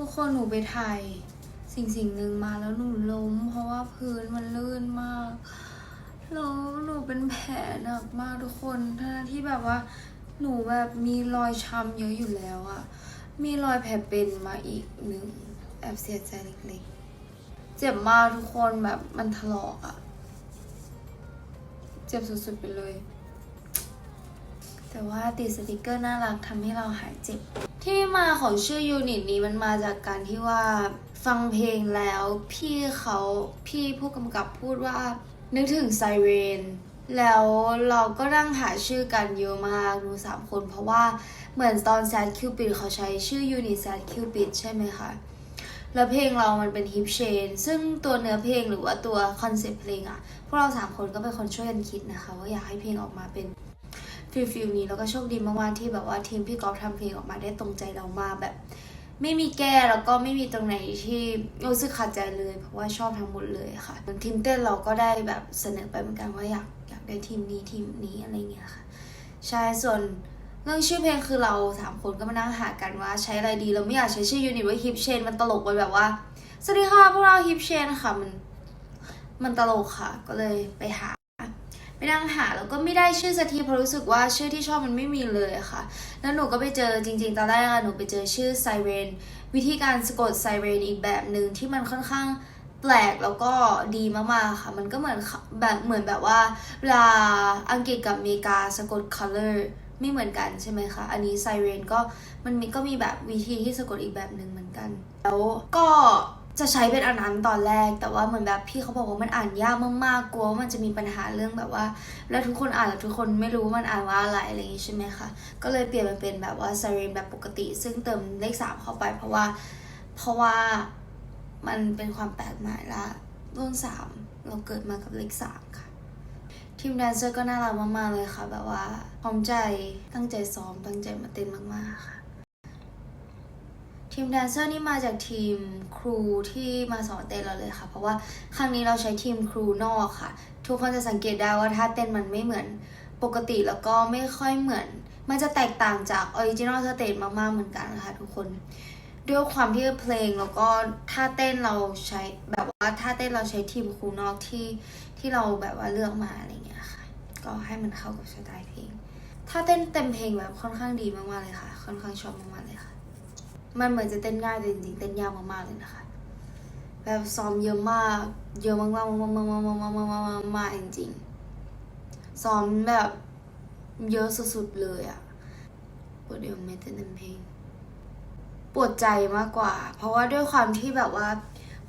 ทุกคนหนูไปถ่ายสิ่งสิ่งหนึ่งมาแล้วหนูล้ม เพราะว่าพื้นมันลื่นมากแล้วหนูเป็นแผลหนักมากทุกคนทั้งที่แบบว่าหนูแบบมีรอยช้ำเยอะอยู่แล้วอะมีรอยแผลเป็นมาอีกหนึ่งแอบเสียใจเล็กๆ เจ็บมากทุกคนแบบมันถลอกอะเจ็บสุดๆไปเลย แต่ว่าติดสติกเกอร์น่ารักทำให้เราหายเจ็บ ที่มาของชื่อยูนิตนี้มันมาจากการที่ว่าฟังเพลงแล้วพี่เขาพี่ผู้กำกับพูดว่า นึกถึงไซเรนแล้วเราก็นั่งหาชื่อกันเยอะมากดูสามคน เพราะว่าเหมือนตอนแซดคิวปิดเขาใช้ชื่อยูนิตแซดคิวปิดใช่ไหมคะแล้วเพลงเรามันเป็นฮิปเชนซึ่งตัวเนื้อเพลงหรือว่าตัวคอนเซปต์เพลงอะพวกเราสามคนก็เป็นคนช่วยกันคิดนะคะ ว่าอยากให้เพลงออกมาเป็น ฟิลฟิลนี้แล้วก็โชคดีมากๆที่แบบว่าทีมพี่กอล์ฟทำเพลงออกมาได้ตรงใจเรามากแบบ ไม่มีแก้แล้วก็ไม่มีตรงไหนที่รู้สึกขัดใจเลย เพราะว่าชอบทั้งหมดเลยค่ะทีมเต้นเราก็ได้แบบเสนอไปเหมือนกันว่าอยากอยากได้ทีมนี้ทีมนี้อะไรเงี้ยค่ะใช่ส่วนเรื่องชื่อเพลงคือเราสามคนก็มานั่งหากันว่าใช้อะไรดีเราไม่อยากใช้ชื่อยูนิตว่าฮิปเชนมันตลกไปแบบว่าสวัสดีค่ะพวกเราฮิปเชนค่ะมันมันตลกค่ะ ก็เลยไปหา ไปนั่งหาแล้วก็ไม่ได้ชื่อสักทีเพราะรู้สึกว่าชื่อที่ชอบมันไม่มีเลยอะค่ะ แล้วหนูก็ไปเจอจริง ๆ ตอนแรกอะหนูไปเจอชื่อไซเรนวิธีการสะกดไซเรนอีกแบบหนึ่งที่มันค่อนข้างแปลกแล้วก็ดีมากๆค่ะ มันก็เหมือนแบบเหมือนแบบว่าเวลาอังกฤษกับอเมริกาสะกด color ไม่เหมือนกันใช่ไหมคะ อันนี้ไซเรนก็มันมีก็มีแบบวิธีที่สะกดอีกแบบหนึ่งเหมือนกัน แล้วก็ จะใช้เป็นอันนั้นตอนแรก แต่ว่าเหมือนแบบพี่เขาบอกว่ามันอ่านยากมากๆกลัวว่ามันจะมีปัญหาเรื่องแบบว่า แล้วทุกคนอ่านแล้วทุกคนไม่รู้ว่ามันอ่านว่าอะไรอะไรอย่างงี้ใช่ไหมคะก็เลยเปลี่ยนมาเป็นแบบว่าซเรนแบบปกติ ซึ่งเติมเลขสามเข้าไป เพราะว่าเพราะว่ามันเป็นความแปลกใหม่ละรุ่นสามเราเกิดมากับเลขสามค่ะทีมแดนเซอร์ก็น่ารักมากๆเลยค่ะ แบบว่าพร้อมใจตั้งใจซ้อมตั้งใจมาเต้นมากๆค่ะ ทีมแดนเซอร์นี่มาจากทีมครูที่มาสอนเต้นเราเลยค่ะ เพราะว่าครั้งนี้เราใช้ทีมครูนอกค่ะ ทุกคนจะสังเกตได้ว่าท่าเต้นมันไม่เหมือนปกติแล้วก็ไม่ค่อยเหมือน มันจะแตกต่างจากออริจินอลสเตจมากๆเหมือนกันนะคะทุกคนด้วยความที่เพลงแล้วก็ท่าเต้นเราใช้แบบว่าท่าเต้นเราใช้ทีมครูนอกที่ที่เราแบบว่าเลือกมาอะไรเงี้ยค่ะ ก็ให้มันเข้ากับสไตล์เพลงท่าเต้นเต็มเพลงแบบค่อนข้างดีมากๆเลยค่ะ ค่อนข้างชอบมากๆเลยค่ะ มันเหมือนจะเต้นง่ายแต่จริงๆเต้นยากมากๆเลยนะคะแบบซ้อมเยอะมาก เยอะมากๆมากๆมากๆมากๆมากๆมากๆมากจริงๆซ้อมแบบเยอะสุดๆเลยอะปวดเอวไม่เต้นเเพลงปวดใจมากกว่า เพราะว่าด้วยความที่แบบว่า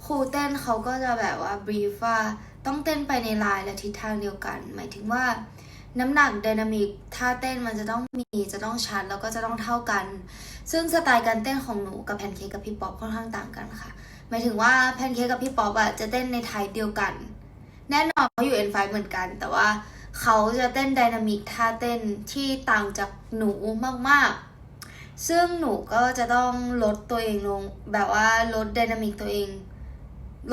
ครูเต้นเขาก็จะแบบว่าบรีฟว่าต้องเต้นไปในลายและทิศทางเดียวกัน หมายถึงว่า น้ำหนักไดนามิกท่าเต้นมันจะต้องมีจะต้องชัดแล้วก็จะต้องเท่ากัน ซึ่งสไตล์การเต้นของหนูกับแพนเค้กกับพี่ป๊อปค่อนข้างต่างกันค่ะหมายถึงว่าแพนเค้กกับพี่ป๊อปอะจะเต้นในไทยเดียวกัน แน่นอนเขาอยู่ N5 เหมือนกัน แต่ว่าเขาจะเต้นไดนามิกท่าเต้นที่ต่างจากหนูมากๆ ซึ่งหนูก็จะต้องลดตัวเองลง แบบว่าลดไดนามิกตัวเอง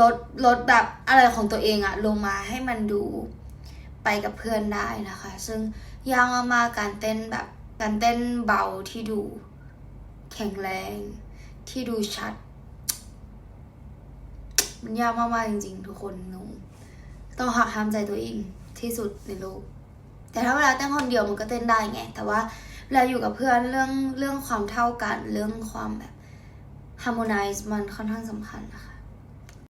ลดลดแบบอะไรของตัวเองอะลงมาให้มันดู ไปกับเพื่อนได้นะคะ ซึ่งยากมากๆการเต้นแบบการเต้นเบาที่ดูแข็งแรง ที่ดูชัด มันยากมากๆจริงๆ ทุกคนหนูต้องหักห้ามใจตัวเองที่สุดในโลกแต่ถ้าเวลาเต้นคนเดียวมันก็เต้นได้ไง แต่ว่าเวลาอยู่กับเพื่อนเรื่องเรื่องความเท่ากัน เรื่องความแบบ harmonize มันค่อนข้างสำคัญนะคะ